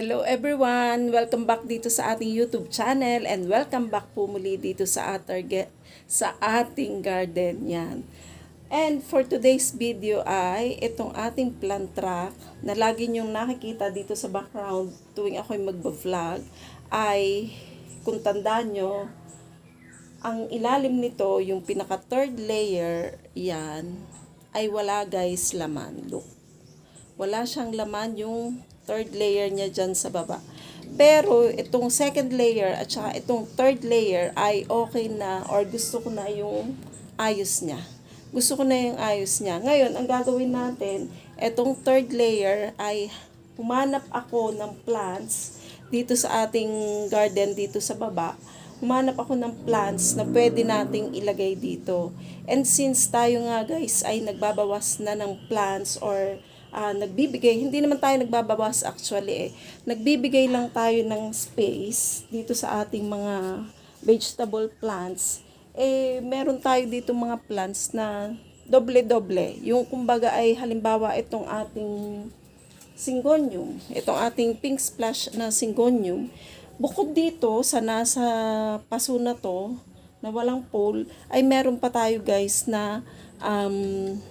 Hello everyone! Welcome back dito sa ating YouTube channel and welcome back po muli dito sa ating, sa ating garden. Yan. And for today's video ay itong ating plant track na lagi niyong nakikita dito sa background tuwing ako'y magba-vlog ay kung tandaan nyo, ang ilalim nito, yung pinaka third layer, yan, ay wala guys laman. Look. Wala siyang laman yung third layer niya dyan sa baba. Pero itong second layer at saka itong third layer ay okay na or gusto ko na yung ayos niya. Gusto ko na yung ayos niya. Ngayon, ang gagawin natin, itong third layer ay humanap ako ng plants dito sa ating garden dito sa baba. Humanap ako ng plants na pwede nating ilagay dito. And since tayo nga guys ay nagbabawas na ng plants or ah, nagbibigay, hindi naman tayo nagbabawas actually eh. Nagbibigay lang tayo ng space dito sa ating mga vegetable plants. Eh, meron tayo dito mga plants na doble-doble. Yung kumbaga ay halimbawa itong ating syngonium, itong ating pink splash na syngonium, bukod dito sa nasa paso na to, na walang pole, ay meron pa tayo guys na um,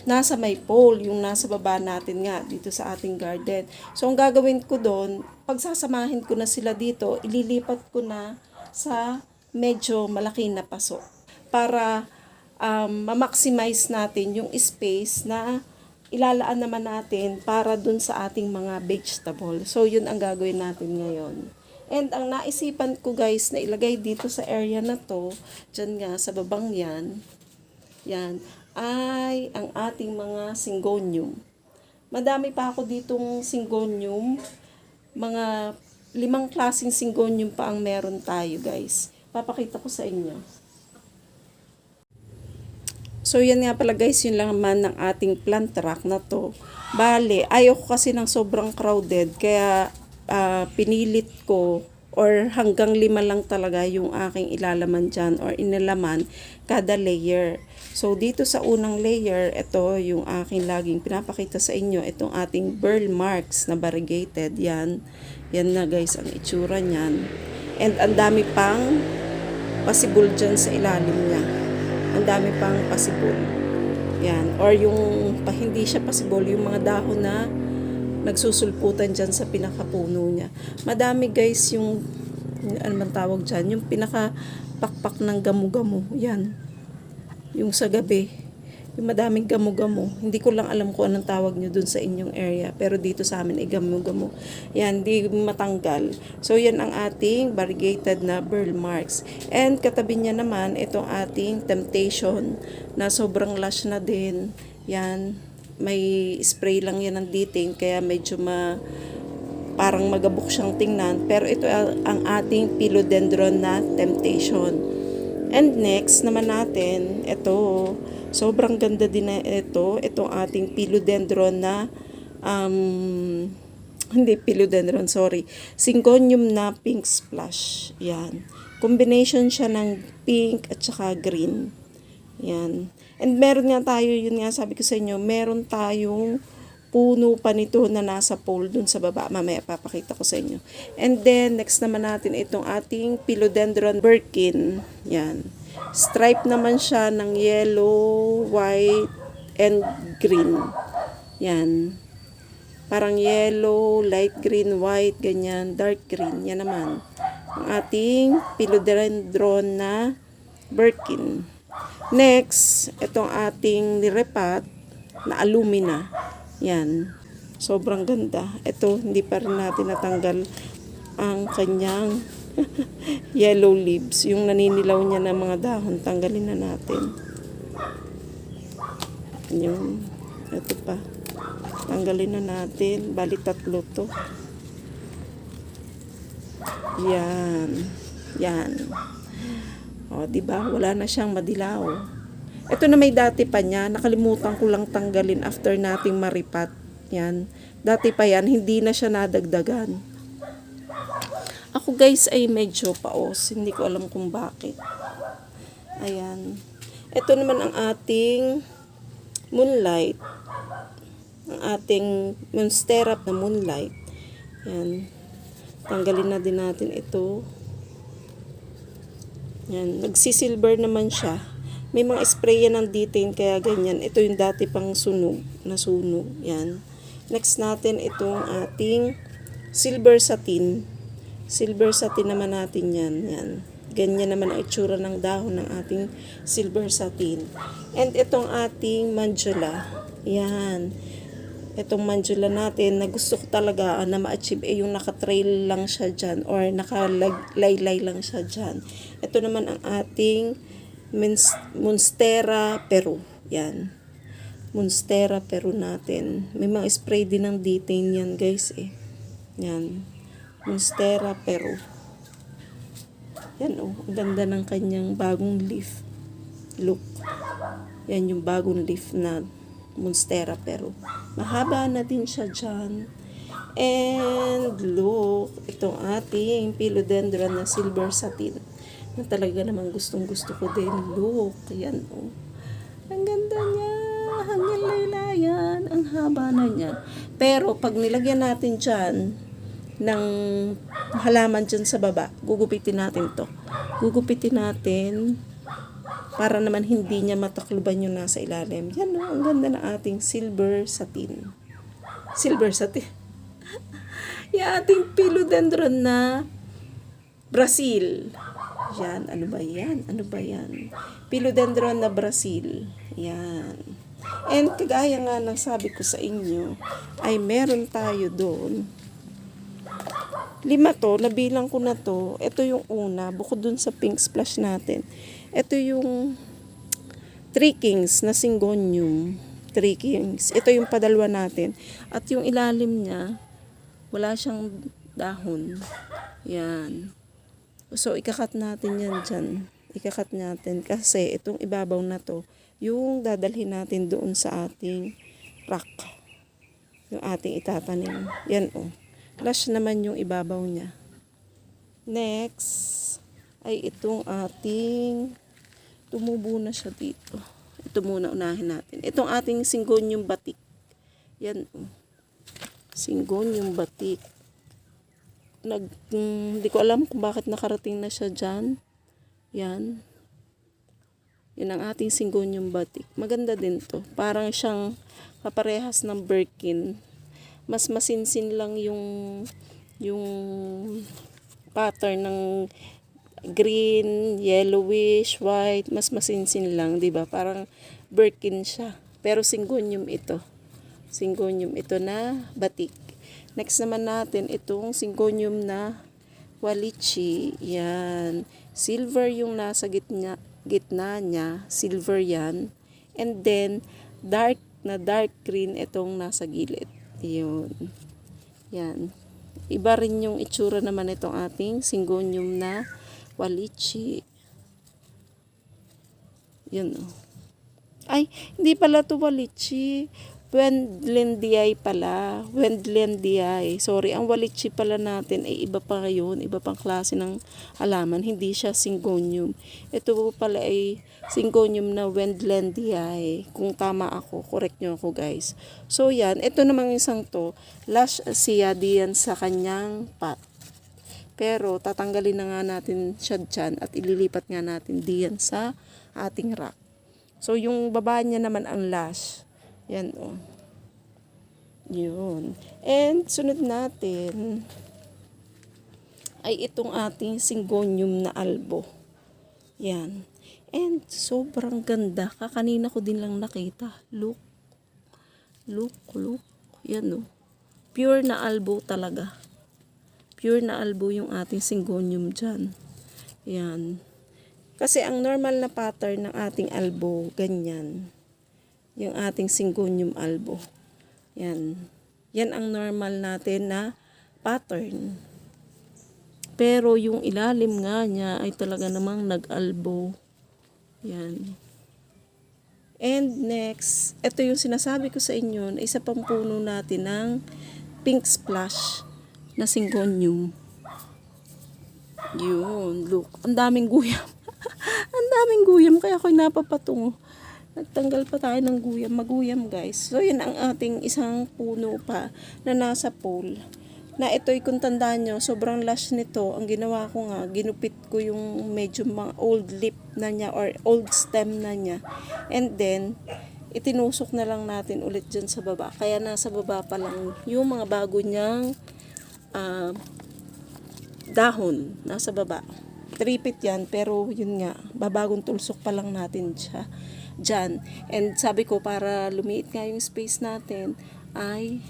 nasa may pole, yung nasa baba natin nga dito sa ating garden. So, ang gagawin ko doon, pagsasamahin ko na sila dito, ililipat ko na sa medyo malaki na paso para um, ma-maximize natin yung space na ilalaan naman natin para dun sa ating mga vegetable. So, yun ang gagawin natin ngayon. And ang naisipan ko guys na ilagay dito sa area na to, dyan nga sa babang yan, yan, ay ang ating mga syngonium. Madami pa ako ditong syngonium. Mga limang klaseng syngonium pa ang meron tayo guys. Papakita ko sa inyo. So yan nga pala guys, yun lang naman ng ating plant rack na to. Bale, ayoko kasi ng sobrang crowded kaya ah, pinilit ko or hanggang lima lang talaga yung aking ilalaman dyan or inalaman kada layer. So dito sa unang layer, ito yung aking laging pinapakita sa inyo, itong ating burl marks na variegated, yan. Yan na guys ang itsura niyan. And ang dami pang possible dyan sa ilalim niya. Ang dami pang possible. Yan. Or yung pa, hindi siya possible, yung mga dahon na nagsusulputan dyan sa pinakapuno niya. Madami guys yung, ano man tawag dyan, yung pinakapakpak ng gamu-gamu. Yan. Yung sa gabi. Yung madaming gamu-gamu. Hindi ko lang alam kung anong tawag nyo dun sa inyong area. Pero dito sa amin ay gamu-gamu. Yan, di matanggal. So, yan ang ating variegated na burl marks. And katabi niya naman, itong ating temptation na sobrang lush na din. Yan, may spray lang yan ng dating kaya medyo ma parang magabok siyang tingnan. Pero ito ang ating philodendron na temptation. And next naman natin ito sobrang ganda din na ito. Itong ating philodendron na um, hindi philodendron sorry. Syngonium na pink splash. Yan. Combination siya ng pink at saka green. Yan. And meron nga tayo, yun nga sabi ko sa inyo, meron tayong puno pa nito na nasa pole dun sa baba. Mamaya papakita ko sa inyo. And then, next naman natin itong ating Philodendron Birkin. Yan. Stripe naman siya ng yellow, white, and green. Yan. Parang yellow, light green, white, ganyan, dark green. Yan naman. Ang ating Philodendron na Birkin. Next, itong ating nirepat na alumina. Yan. Sobrang ganda. Ito, hindi pa rin natin natanggal ang kanyang yellow leaves. Yung naninilaw niya ng mga dahon, tanggalin na natin. Yung, ito pa. Tanggalin na natin. Bali tatlo to. Yan. Yan. O, di ba? Wala na siyang madilaw. Ito na may dati pa niya. Nakalimutan ko lang tanggalin after nating maripat. Yan. Dati pa yan, hindi na siya nadagdagan. Ako guys ay medyo paos. Hindi ko alam kung bakit. Ayan. Ito naman ang ating moonlight. Ang ating monstera na moonlight. Yan. Tanggalin na din natin ito. Yan, nagsisilver naman siya. May mga spray yan ng detain kaya ganyan. Ito yung dati pang sunog, na sunog. Yan. Next natin itong ating silver satin. Silver satin naman natin yan. Yan. Ganyan naman ang itsura ng dahon ng ating silver satin. And itong ating mandula. Yan. Itong mandula natin na gusto ko talaga na ma-achieve eh yung naka-trail lang siya dyan or nakalaylay lang siya dyan. Ito naman ang ating Monstera Peru. Yan. Monstera Peru natin. May mga spray din ng detain yan guys eh. Yan. Monstera Peru. Yan oh. Ang ganda ng kanyang bagong leaf. Look. Yan yung bagong leaf na Monstera Peru. Mahaba na din siya dyan. And look, itong ating philodendron na silver satin. Na talaga namang gustong gusto ko din. Look, yan oh. Ang ganda niya. Hanggang laylayan. Ang haba na niya. Pero pag nilagyan natin dyan ng halaman dyan sa baba, gugupitin natin to. Gugupitin natin para naman hindi niya matakluban yung nasa ilalim. Yan o, ang ganda ng ating silver satin. Silver satin. yung ating philodendron na Brazil. Yan, ano ba yan? Ano ba yan? Philodendron na Brazil. Yan. And kagaya nga ng sabi ko sa inyo, ay meron tayo doon. Lima to, nabilang ko na to. Ito yung una, bukod dun sa pink splash natin. Ito yung Three Kings na Syngonium. Three Kings. Ito yung padalwa natin. At yung ilalim niya, wala siyang dahon. Yan. So, ikakat natin yan dyan. Ikakat natin kasi itong ibabaw na to, yung dadalhin natin doon sa ating rack. Yung ating itatanim. Yan o. Oh. Flash naman yung ibabaw niya. Next, ay itong ating tumubo na siya dito. Ito muna unahin natin. Itong ating syngonium batik. Yan. Oh. Syngonium batik nag mm, hindi ko alam kung bakit nakarating na siya diyan. Yan. Yan ang ating syngonium batik. Maganda din to. Parang siyang kaparehas ng Birkin. Mas masinsin lang yung yung pattern ng green, yellowish, white, mas masinsin lang, 'di ba? Parang Birkin siya. Pero syngonium ito. Syngonium ito na batik. Next naman natin itong syngonium na walichi. Yan. Silver yung nasa gitna, gitna niya. Silver yan. And then, dark na dark green itong nasa gilid. Yun. Yan. Iba rin yung itsura naman itong ating syngonium na walichi. Yun oh. Ay, hindi pala to walichi. Wendlandiae pala. Wendlandiae. Sorry, ang walichi pala natin ay iba pa ngayon, iba pang klase ng halaman. Hindi siya syngonium. Ito pala ay syngonium na Wendlandiae. Kung tama ako, correct nyo ako guys. So yan, ito namang isang to, lash siya diyan sa kanyang pot. Pero tatanggalin na nga natin siya dyan at ililipat nga natin diyan sa ating rack. So yung baba niya naman ang lash. Yan o. Oh. Yun. And sunod natin ay itong ating syngonium na albo. Yan. And sobrang ganda. Kakanina ko din lang nakita. Look. Look, look. Yan o. Oh. Pure na albo talaga. Pure na albo yung ating syngonium dyan. Yan. Kasi ang normal na pattern ng ating albo, ganyan yung ating syngonium albo. Yan. Yan ang normal natin na pattern. Pero yung ilalim nga niya ay talaga namang nag-albo. Yan. And next, ito yung sinasabi ko sa inyo isa pang puno natin ng pink splash na syngonium. Yun, look. Ang daming guyam. ang daming guyam kaya ako'y napapatungo. Nagtanggal pa tayo ng guyam, maguyam guys. So, yun ang ating isang puno pa na nasa pole. na ito'y kung tandaan nyo, sobrang lash nito. Ang ginawa ko nga, ginupit ko yung medyo mga old lip na niya or old stem na niya. And then, itinusok na lang natin ulit dyan sa baba. Kaya nasa baba pa lang yung mga bago niyang ah, dahon. Nasa baba. Tripit yan, pero yun nga, babagong tulsok pa lang natin siya dyan. And sabi ko, para lumiit nga yung space natin, ay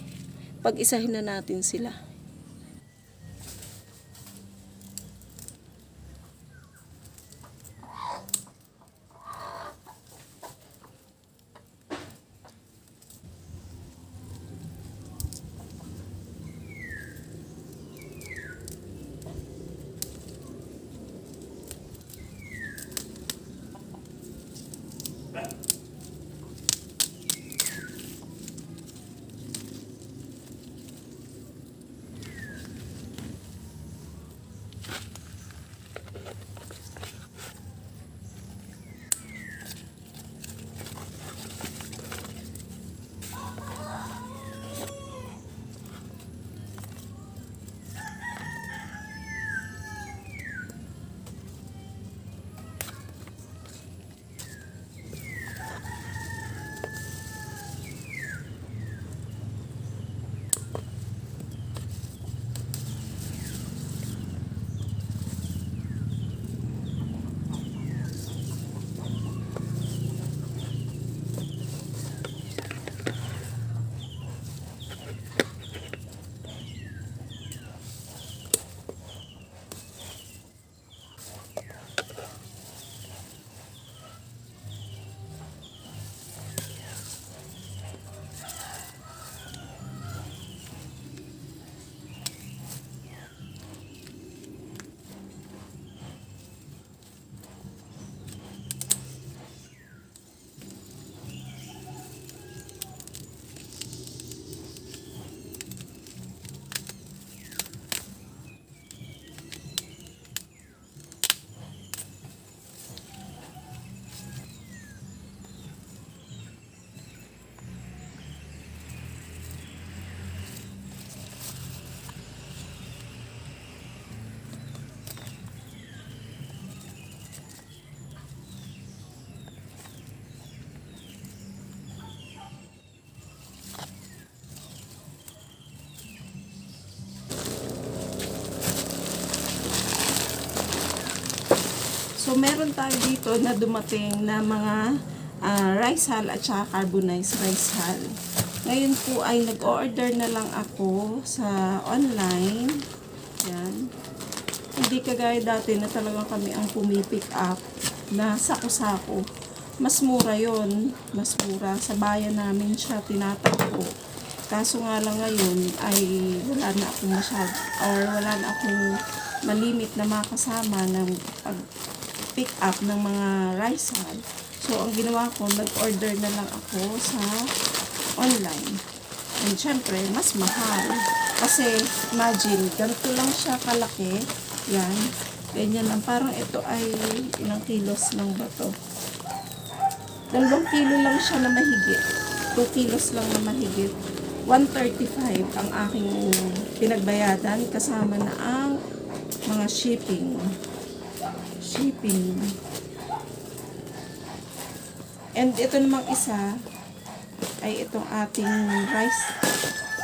pag-isahin na natin sila. So, meron tayo dito na dumating na mga ah, rice hull at saka carbonized rice hull. Ngayon po ay nag-order na lang ako sa online. Yan. Hindi kagaya dati na talagang kami ang pumipick up na sako-sako. Mas mura yon Mas mura. Sa bayan namin siya tinatakbo. Kaso nga lang ngayon ay wala na akong masyad or wala na akong malimit na makasama ng pag pick up ng mga rice hull. So, ang ginawa ko, nag-order na lang ako sa online. And syempre, mas mahal. Kasi, imagine, ganito lang siya kalaki. Yan. Ganyan lang. Parang ito ay ilang kilos lang ba to? Dalawang kilo lang siya na mahigit. 2 kilos lang na mahigit. 135 ang aking pinagbayadan kasama na ang mga shipping shipping. And ito namang isa ay itong ating rice.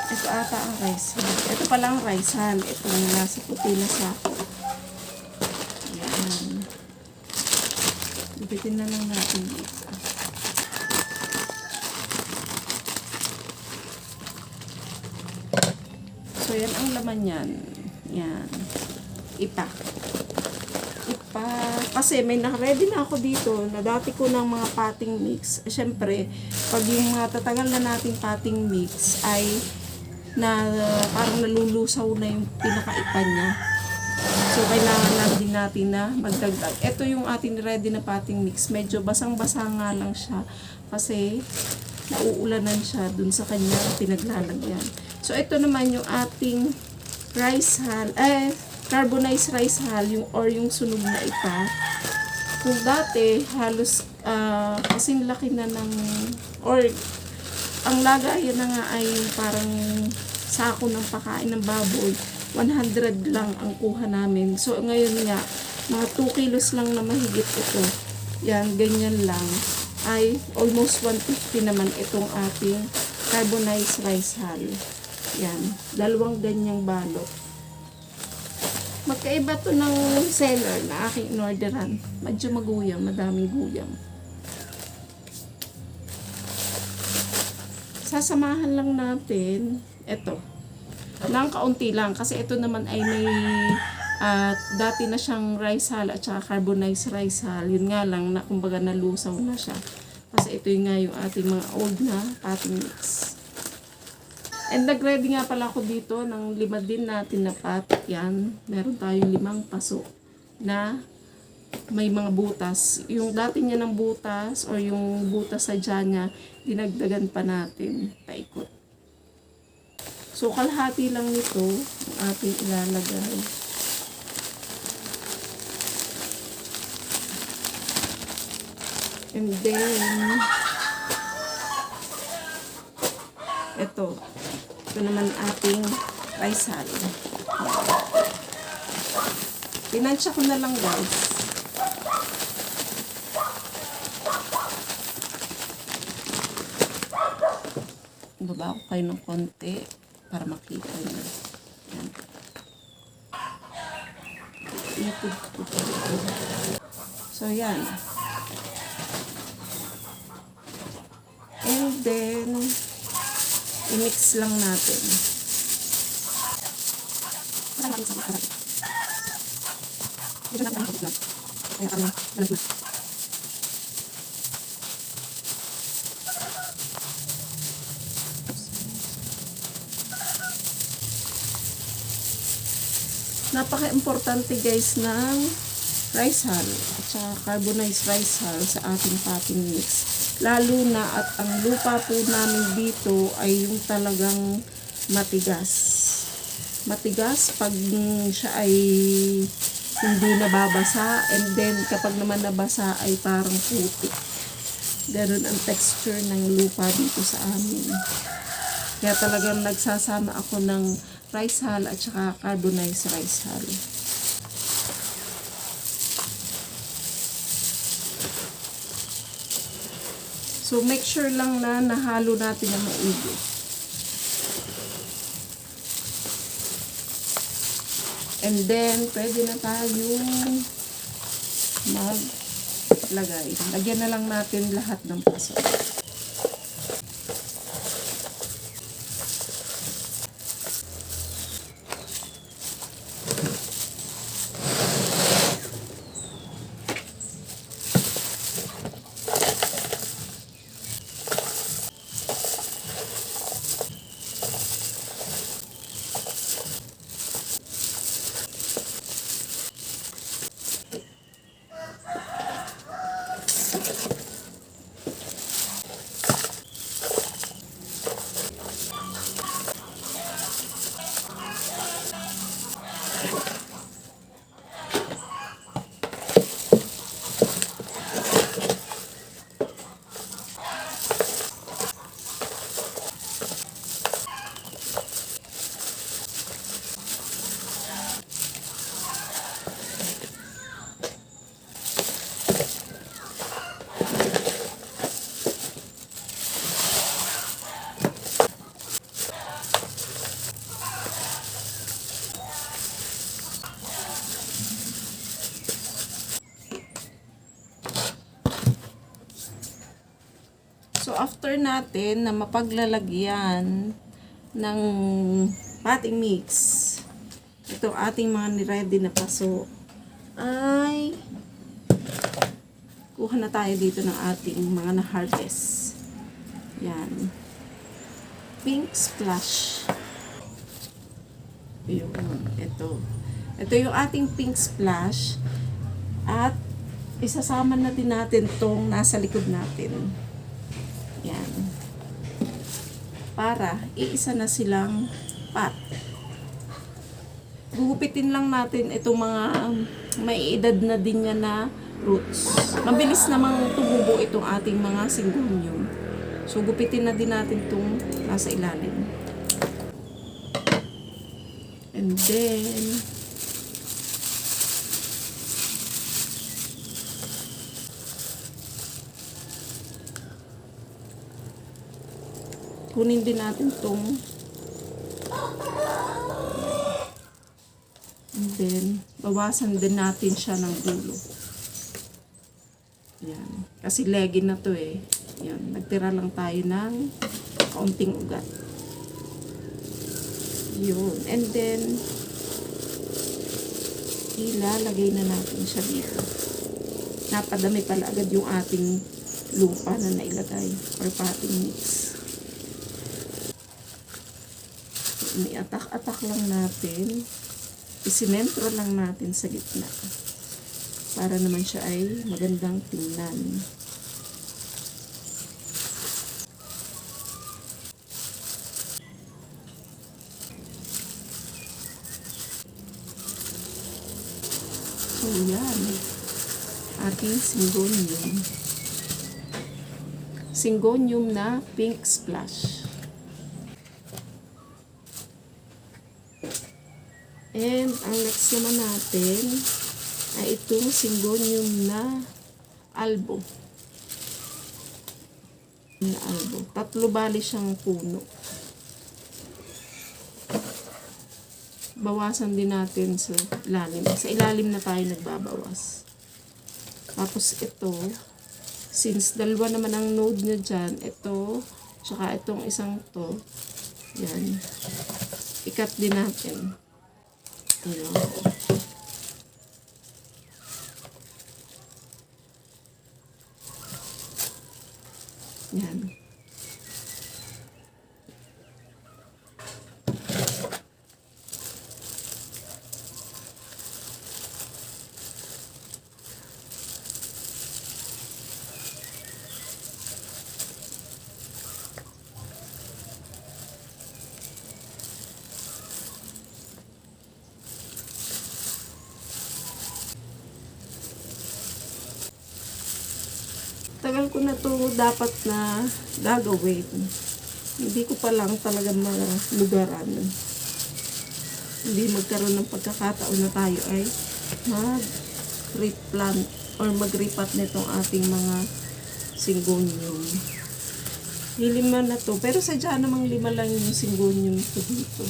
Ito ata ang rice hull. Ito pala ang rice hull. Itong nasa puti na sako. Yan. Bibitin na lang natin yung isa. So, yan ang laman yan. Yan. Ipak pa kasi may na-ready na ako dito na dati ko ng mga potting mix. Siyempre, pag yung mga tatagal na nating potting mix ay na parang nalulusaw na yung pinakaipan niya. So, kailangan lang din natin na magdagdag. Ito yung ating ready na potting mix. Medyo basang-basa nga lang siya kasi nauulanan siya dun sa kanyang pinaglalagyan. So, ito naman yung ating rice hull. Eh, carbonized rice hull yung, or yung sunog na ipa. Kung dati, halos ah, kasing laki na ng or ang lagayan na nga ay parang sako ng pakain ng baboy, 100 lang ang kuha namin. So, ngayon nga, mga 2 kilos lang na mahigit ito. Yan, ganyan lang. Ay, almost 150 naman itong ating carbonized rice hull. Yan, dalawang ganyang balot. Magkaiba to ng seller na aking inorderan. Medyo maguyam, madaming guyam. Sasamahan lang natin ito. Nang kaunti lang kasi ito naman ay may at dati na siyang rice hull at saka carbonized rice hull. Yun nga lang na kumbaga nalusaw na siya. Kasi ito yung nga yung ating mga old na patting mix. And nag-ready nga pala ako dito ng lima din na pat. Yan. Meron tayong limang paso na may mga butas. Yung dati niya ng butas or yung butas sa dyan niya, dinagdagan pa natin. Paikot. So, kalahati lang nito ang ating ilalagay. And then, ito. Ito naman ating rice hull. Pinansya ko na lang guys. Baba ko kayo ng konti para makita nyo. So, yan. And then, i-mix lang natin. Napaka-importante guys ng rice hull at saka carbonized rice hull sa ating potting mix. Lalo na at ang lupa po namin dito ay yung talagang matigas. Matigas pag siya ay hindi nababasa and then kapag naman nabasa ay parang puti. Ganun ang texture ng lupa dito sa amin. Kaya talagang nagsasama ako ng rice hull at saka carbonized rice hull. So make sure lang na nahalo natin na maigi. And then, pwede na tayong maglagay. Lagyan na lang natin lahat ng paso. So, after natin na mapaglalagyan ng potting mix, ito ating mga ni-ready na paso, ay kuha na tayo dito ng ating mga na-harvest. Yan. Pink splash. Yun, ito. Ito yung ating pink splash. At isasama na din natin tong nasa likod natin. Yan. Para iisa na silang pot. Gugupitin lang natin itong mga um, may edad na din niya na roots. Mabilis namang tumubo itong ating mga syngonium. So, gupitin na din natin itong nasa ilalim. And then, kunin din natin tong and then bawasan din natin siya ng dulo yan. Kasi legin na to eh. Yan. Nagtira lang tayo ng kaunting ugat. Yun. And then ilalagay na natin siya dito. Napadami pala agad yung ating lupa na nailagay or potting mix Iniatak-atak lang natin. Isimentro lang natin sa gitna. Para naman siya ay magandang tingnan. So, yan. Ating syngonium. Syngonium na pink splash. And ang next naman natin ay itong syngonium na albo. Na albo. Tatlo bali siyang puno. Bawasan din natin sa ilalim. Sa ilalim na tayo nagbabawas. Tapos ito, since dalawa naman ang node niya dyan, ito, tsaka itong isang to, yan, ikat din natin. Ano? Yan. Tagal ko na to dapat na gagawin. Hindi ko pa lang talaga malugaran. Hindi magkaroon ng pagkakataon na tayo ay mag-replant or mag-repat nitong ating mga syngonium. Lima na to. Pero sadya namang lima lang yung syngonium ko dito.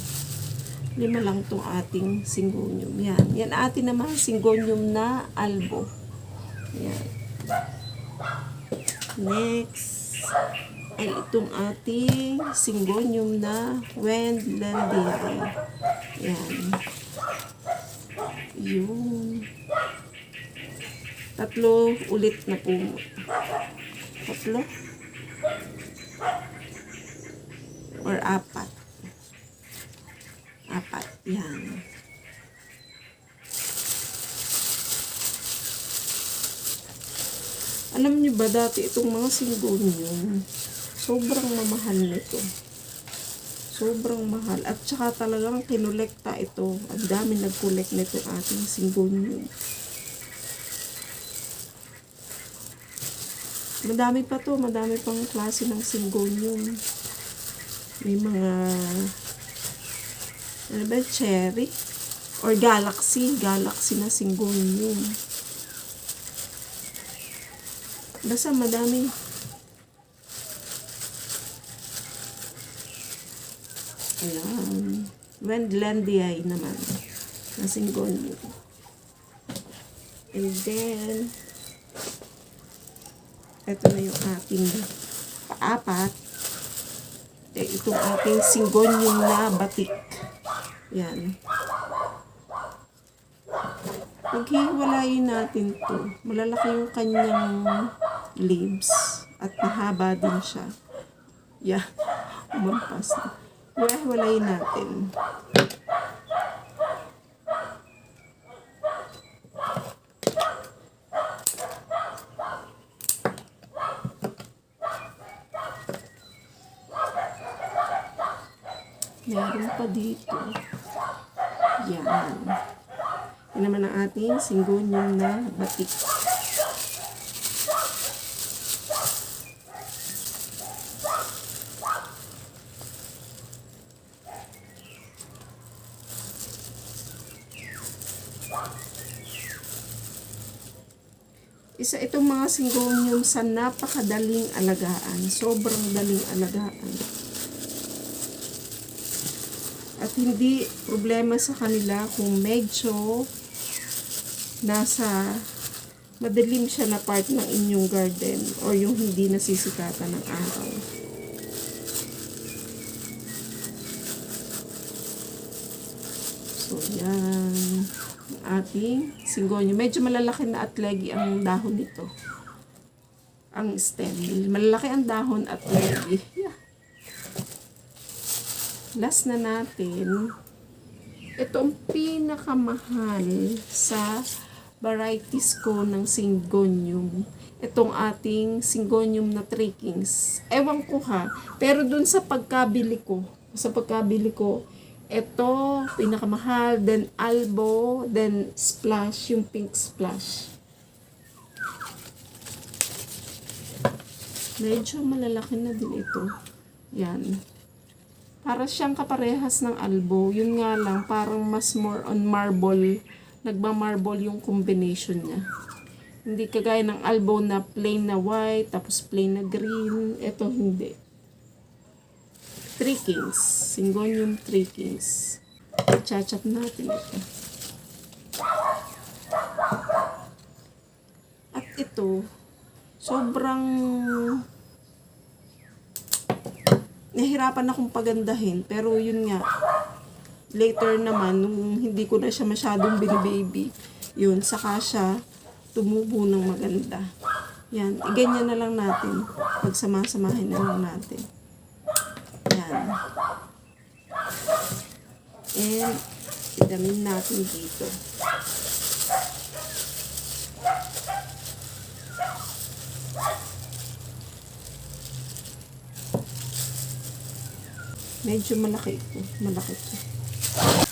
Lima lang tong ating syngonium. Yan. Yan atin naman syngonium na albo. Yan. Next ay itong ating syngonium na Wendlandiae. Yan. Yun. Tatlo ulit na po. Tatlo? Or apat. Apat. Yan. Alam niyo ba dati itong mga syngonium, sobrang mamahal nito. Sobrang mahal. At saka talagang kinolekta ito. Ang dami nag-collect nito ating syngonium. Madami pa to. Madami pang klase ng syngonium. May mga ano ba, cherry? Or galaxy. Galaxy na syngonium. Basta madami. Ayan. Wendlandiae naman. Nasing gold. And then, ito na yung ating paapat. Eh, itong ating syngonium na batik. Yan. Paghiwalayin natin to, malalaki yung kanyang leaves at mahaba din siya. Yeah, umampas na. Hiwalayin natin. Meron pa dito. Yan. Yan naman ang ating singgonyong na batik. Isa itong mga singgonyum sa napakadaling alagaan. Sobrang daling alagaan. At hindi problema sa kanila kung medyo nasa madilim siya na part ng inyong garden or yung hindi nasisikatan ng araw. So, yan. Ating singgonyo. Medyo malalaki na atlegi ang dahon nito. Ang stem. Malalaki ang dahon at legi. Yeah. Last na natin. Ito ang pinakamahal sa varieties ko ng syngonium. Itong ating syngonium na trickings. Ewan ko ha. Pero dun sa pagkabili ko, sa pagkabili ko, ito, pinakamahal, then albo, then splash, yung pink splash. Medyo malalaki na din ito. Yan. Para siyang kaparehas ng albo. Yun nga lang, parang mas more on marble. Nagma-marble yung combination niya. Hindi kagaya ng albo na plain na white, tapos plain na green. Ito hindi. Three Kings. Syngonium Three Kings. Chachap natin ito. At ito, sobrang nahirapan akong pagandahin. Pero yun nga, later naman, nung hindi ko na siya masyadong binibaby, yun, saka siya tumubo ng maganda. Yan, iganyan na lang natin. Pagsama-samahin na lang natin. Yan. And, idamin natin dito. Medyo malaki ito. Malaki ito. Thank you.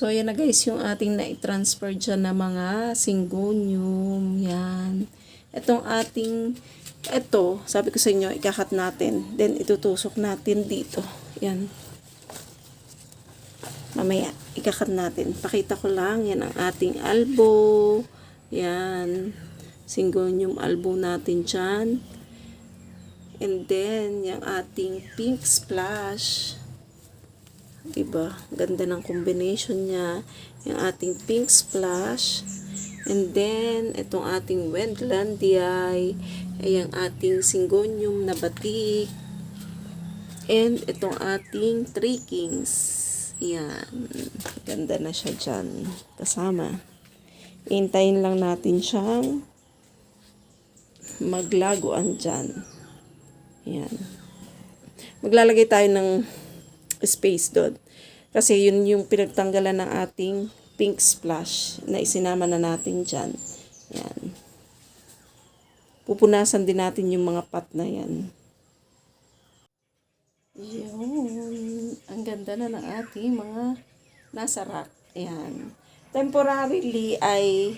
So, ayan na guys, yung ating na-transfer dyan na mga syngonium. Yan. Itong ating, ito, sabi ko sa inyo, ikakat natin. Then, itutusok natin dito. Yan. Mamaya, ikakat natin. Pakita ko lang, yan ang ating elbow. Yan. Syngonium elbow natin dyan. And then, yung ating pink splash. Diba? Ganda ng combination niya. Yung ating pink splash. And then, itong ating Wendlandia. Ay ating Syngonium na batik. And itong ating Three Kings. Yan. Ganda na siya dyan. Kasama. Intayin lang natin siyang maglaguan dyan. Yan. Maglalagay tayo ng space doon. Kasi yun yung pinagtanggalan ng ating pink splash na isinama na natin dyan. Yan. Pupunasan din natin yung mga pot na yan. Yun. Ang ganda na ng ating mga nasa rack. Yan. Temporarily ay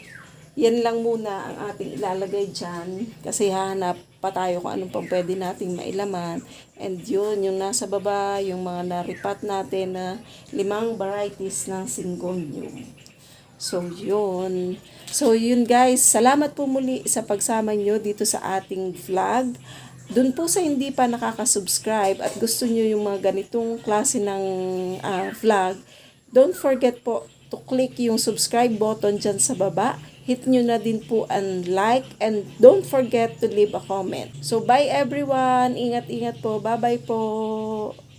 yan lang muna ang ating ilalagay dyan. Kasi hahanap pa tayo kung anong pang pwede nating mailaman. And yun, yung nasa baba, yung mga naripat natin na limang varieties ng syngonium. So, yun. So, yun guys. Salamat po muli sa pagsama nyo dito sa ating vlog. Doon po sa hindi pa nakaka-subscribe at gusto nyo yung mga ganitong klase ng ah, vlog, don't forget po to click yung subscribe button dyan sa baba. Hit nyo na din po ang like and don't forget to leave a comment. So, bye everyone. Ingat-ingat po. Bye-bye po.